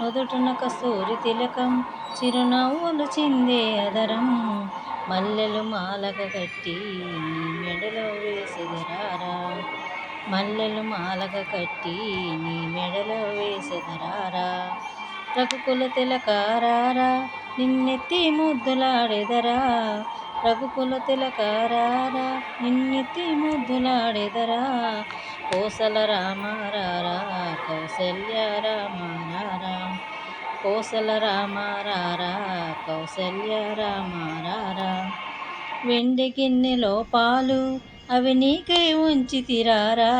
నుదుటిన కస్తూరి తిలకం చిరునవ్వులు చిందే అదరం. మల్లెలు మాలక కట్టి నీ మెడలో వేసెదరారా. మల్లెలు మాలగ కట్టి నీ మెడలో వేసెదరారా. రఘుకుల తిలకారారా నిన్నెత్తి ముద్దులాడెదరా. రఘుకుల తిలకారారా నిన్నెత్తి ముద్దులాడెదరా. కోసల రామారారా కౌసల్య రామారారా కోసల రామారారా కౌసల్య రామారారా వెండి గిన్నెలో పాలు అవి నీకై ఉంచి తిరారా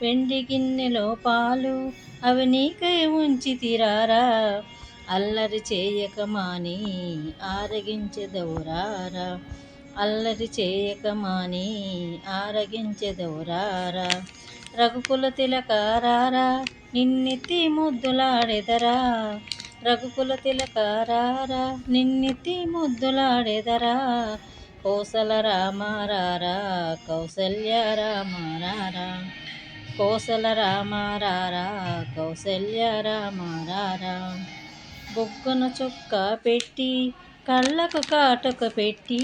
వెండి గిన్నెలో పాలు అవి నీకై ఉంచి తిరారా అల్లరి చేయక మాని ఆరగించెదవురారా. అల్లరి చేయక మాని ఆరగించెదవురారా. రఘుకుల తిలకారారా నిన్నెత్తి ముద్దులాడెదరా. రఘుకుల తిలకారారా నిన్నెత్తి ముద్దులాడెదరా. కోసల రామారారా కౌసల్య రామారారా. కోసల రామారారా కౌసల్య రామారారా. బొగ్గన చొక్క పెట్టి కళ్ళకు కాటకు పెట్టి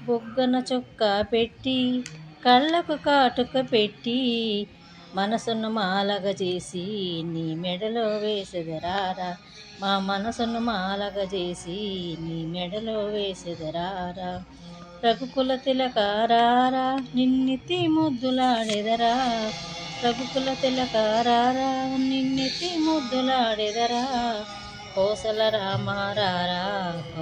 బొగ్గన చొక్క పెట్టి కళ్ళకు కాటుక పెట్టి మనసును మాలగ చేసి నీ మెడలో వేసెదరారా? మా మనసును మాలగ చేసి నీ మెడలో వేసెదరారా? రఘుకుల తిలకారారా నిన్నెత్తి ముద్దులాడెదరా? రఘుకుల తిలకారారా నిన్నెత్తి ముద్దులాడెదరా? కోసల రామారారా రామారారా